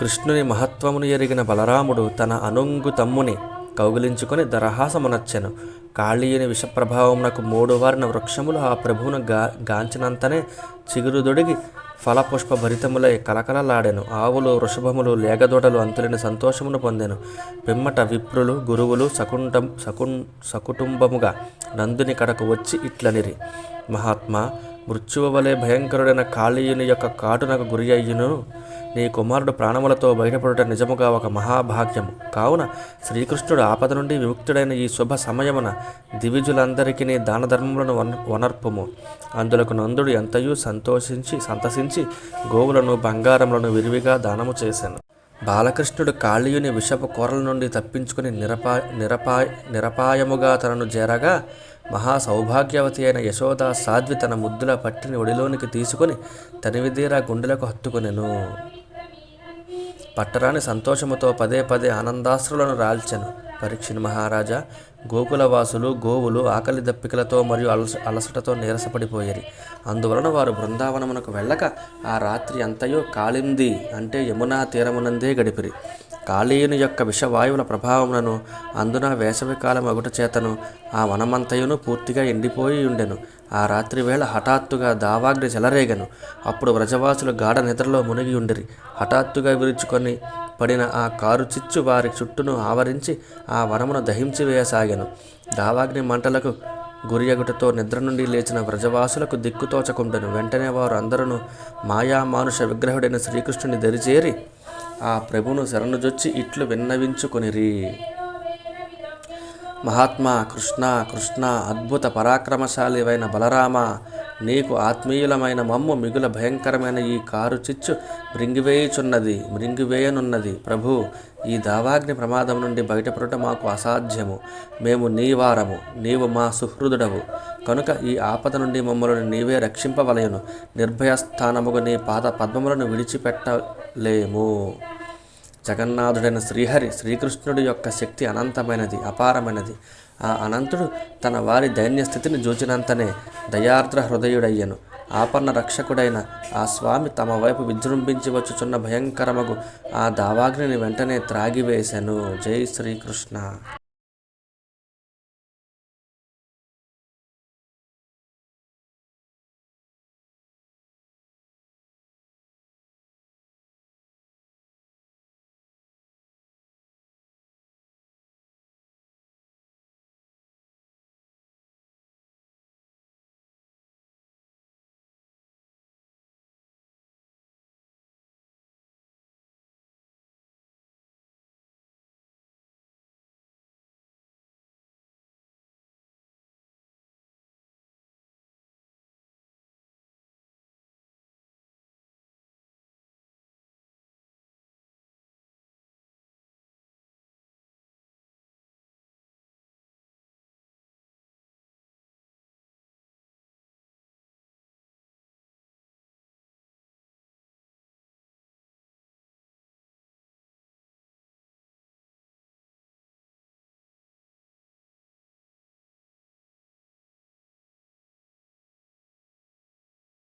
కృష్ణుని మహత్వమును ఎరిగిన బలరాముడు తన అనుంగు తమ్ముని కౌగిలించుకొని దరహాసమునచ్చెను. కాళీయుని విషప్రభావమునకు మూడు వారిన వృక్షములు ఆ ప్రభువును గా గాంచినంతనే చిగురుదొడిగి ఫలపుష్ప భరితములై కలకలలాడెను. ఆవులు వృషభములు లేగదొడలు అంతులేని సంతోషమును పొందెను. పిమ్మట విప్రులు గురువులు సకుంటం సకుం సకుటుంబముగా నందుని కడకు వచ్చి ఇట్లనిరి. మహాత్మా మృత్యువు వలె భయంకరుడైన కాళీయుని యొక్క కాటునకు గురి అయ్యును. నీ కుమారుడు ప్రాణములతో బయటపడుట నిజముగా ఒక మహాభాగ్యము. కావున శ్రీకృష్ణుడు ఆపద నుండి విముక్తుడైన ఈ శుభ సమయమున దివిజులందరికీ నీ దాన ధర్మములను వనర్పుము. అందులకు నందుడు ఎంతయూ సంతోషించి సంతసించి గోవులను బంగారములను విరివిగా దానము చేశాను బాలకృష్ణుడు కాళీయుని విషపు కోరల నుండి తప్పించుకుని నిరపా నిరపా నిరపాయముగా తనను చేరగా మహా సౌభాగ్యవతి అయిన యశోద సాధ్వి తన ముద్దుల పట్టిని ఒడిలోనికి తీసుకుని తనివిదీరా గుండెలకు హత్తుకొనెను. పట్టరాని సంతోషముతో పదే పదే ఆనందాశ్రులను రాల్చెను. పరీక్షిని మహారాజా గోకులవాసులు గోవులు ఆకలి దప్పికలతో మరియు అలస అలసటతో నీరసపడిపోయారు. అందువలన వారు బృందావనమునకు వెళ్ళక ఆ రాత్రి అంతయో కాళింది అంటే యమునా తీరమునందే గడిపిరి. కాళీయుని యొక్క విషవాయువుల ప్రభావములను అందున వేసవికాలం అగుట చేతను ఆ వనమంతయును పూర్తిగా ఎండిపోయి ఉండెను. ఆ రాత్రి వేళ హఠాత్తుగా దావాగ్ని చెలరేగను. అప్పుడు వ్రజవాసులు గాఢ నిద్రలో మునిగి ఉండిరి. హఠాత్తుగా విరుచుకొని పడిన ఆ కారు చిచ్చు వారి చుట్టూను ఆవరించి ఆ వనమును దహించి వేయసాగాను. దావాగ్ని మంటలకు గురియగుటతో నిద్ర నుండి లేచిన వ్రజవాసులకు దిక్కుతోచకుండెను. వెంటనే వారు అందరూ మాయామానుష విగ్రహుడైన శ్రీకృష్ణుని దరిచేరి ఆ ప్రభును శరణుజొచ్చి ఇట్లు విన్నవించుకొనిరి. మహాత్మా కృష్ణ కృష్ణ అద్భుత పరాక్రమశాలివైన బలరామ నీకు ఆత్మీయులమైన మమ్ము మిగుల భయంకరమైన ఈ కారు చిచ్చు మృంగివేయుచున్నది మృంగివేయనున్నది. ప్రభు ఈ దావాగ్ని ప్రమాదం నుండి బయటపడట మాకు అసాధ్యము. మేము నీ వారము నీవు మా సుహృదుడవు. కనుక ఈ ఆపద నుండి మమ్మలను నీవే రక్షింపవలయను నిర్భయస్థానముగా నీ పాద పద్మములను విడిచిపెట్టలేము. జగన్నాథుడైన శ్రీహరి శ్రీకృష్ణుడి యొక్క శక్తి అనంతమైనది అపారమైనది. ఆ అనంతుడు తన వారి దైన్య స్థితిని జూచినంతనే దయార్ద్ర హృదయుడయ్యను. ఆపన్న రక్షకుడైన ఆ స్వామి తమ వైపు విజృంభించి వచ్చుచున్న భయంకరమగు ఆ దావాగ్నిని వెంటనే త్రాగివేశను జై శ్రీకృష్ణ.